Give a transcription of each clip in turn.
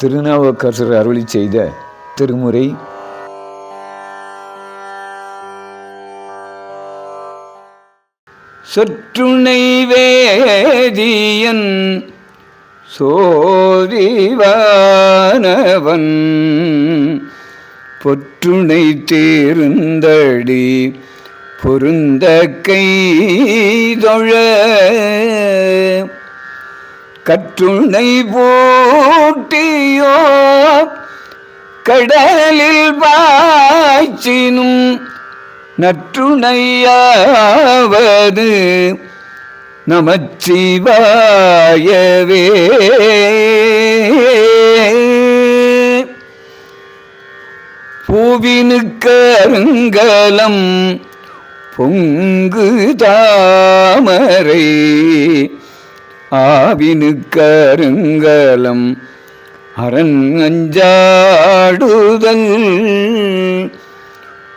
திருநாவுக்கரசர் அருளி செய்த திருமுறை. சொற்றுணை வேதியன் சோதிவானவன் பொற்றுணை தேர்ந்தடி பொருந்த கைதொழ கற்றுணை போ கடலில் பாய்ச்சினும் நற்றுணையாவது நமச்சிவாயவே. பூவினுக்கருங்கலம் பொங்கு தாமரை ஆவினுக்கருங்கலம் அரண் அஞ்சாடுதல்.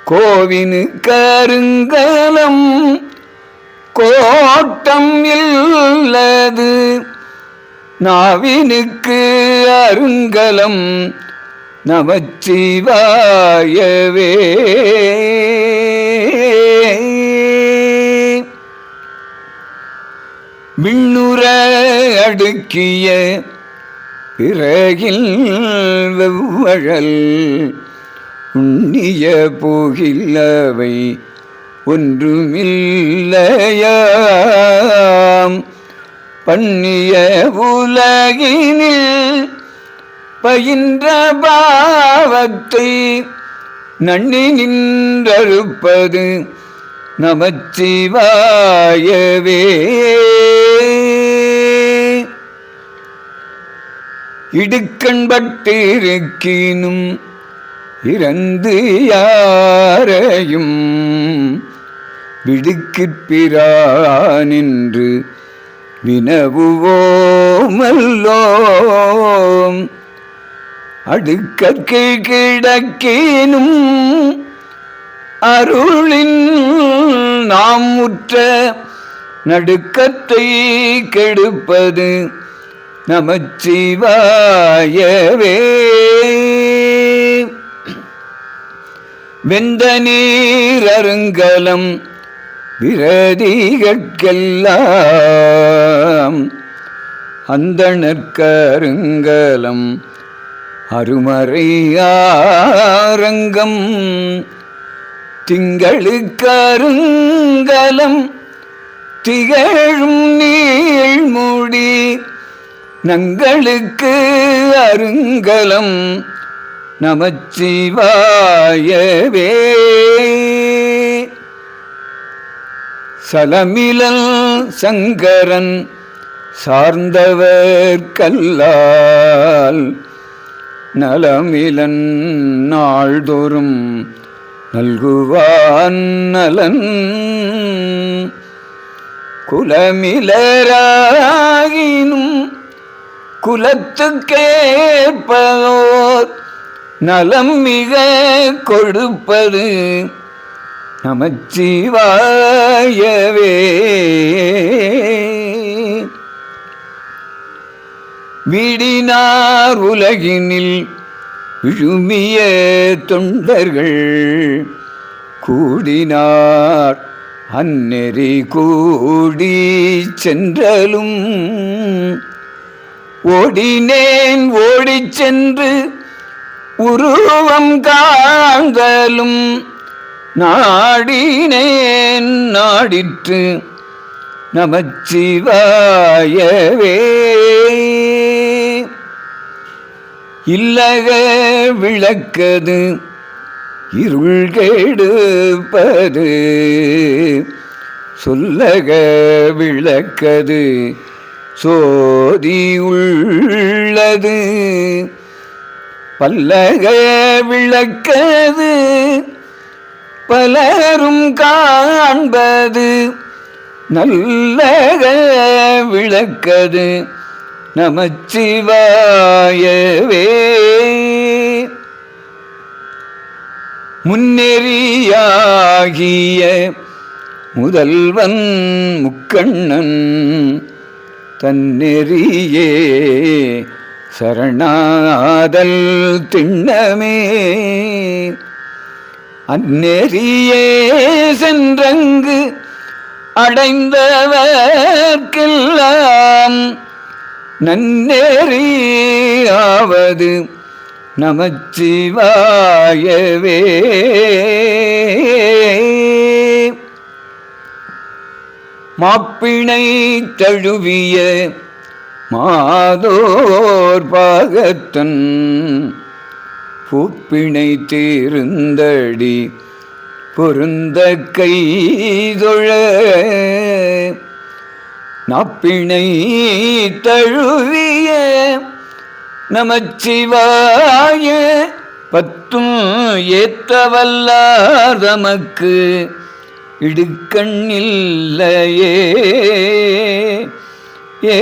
கோவினு கருங்கலம் கோட்டம் இல்லது. நாவினுக்கு அருங்கலம் நமச்சிவாயவே. விண்ணுற அடுக்கிய பிறகில் வெவ்வழல் உண்ணிய போகில்லவை ஒன்றுமில்லையாம். பண்ணிய உலகினில் பயின்ற பாவத்தை நன்னி நின்றறுப்பது நமச்சிவாயவே. இடுக்கண்பட்டிருக்கினும் இறந்து யாரையும் விடுக்கிற்பிரானின்று வினவுவோமல்லோம். அடுக்கற்கு கிடக்கேனும் அருளின் நாம் உற்ற நடுக்கத்தை கெடுப்பது நமச்சிவாயவே. வெந்த நீர் அருங்கலம் விரதிகட்கெல்லாம் அந்த நற்கருங்கலம் அருமறையாரங்கம் திங்களுக்கருங்கலம் திகழும் நீழ்முடி நங்களுக்கு அருங்கலம் நமச்சிவாயவே. சலமிலல் சங்கரன் சார்ந்தவர் கல்லால் நலமிலன் நாள்தோறும் நல்குவான் நலன். குலமிலராகினும் குலத்துக்கேற்பதோர் நலம் மிக கொடுப்பது நமச்சிவாயவே. வீடினார் உலகினில் விழுமிய தொண்டர்கள் கூடினார் அந்நெறி கூடி சென்றலும் ஓடினேன் ஓடிச் சென்று உருவம் காண்தலும் நாடினேன் நாடிற்று நமச்சிவாயவே. இல்லக விளக்கது இருள் கெடுப்பது சொல்லக விளக்கது சோதியுள்ளது. பல்லக விளக்கது பலரும் காண்பது. நல்லக விளக்கது நமச்சிவாயவே. முன்னெறியாகிய முதல்வன் முக்கண்ணன் தன்னெறியே சரணாதல் திண்ணமே. அந்நெறியே சென்றங்கு அடைந்தவர்க்கெல்லாம் நன்னெறியாவது நமச்சிவாயவே. மாப்பிணை தழுவிய மாதோர் பாகத்தன் பூப்பிணை தீர்ந்தடி பொருந்த கைதொழ நாப்பிணை தழுவிய நமச்சிவாய பத்தும் ஏத்தவல்லார் தமக்கு இடுக்கண்ணில்லையே. ஏ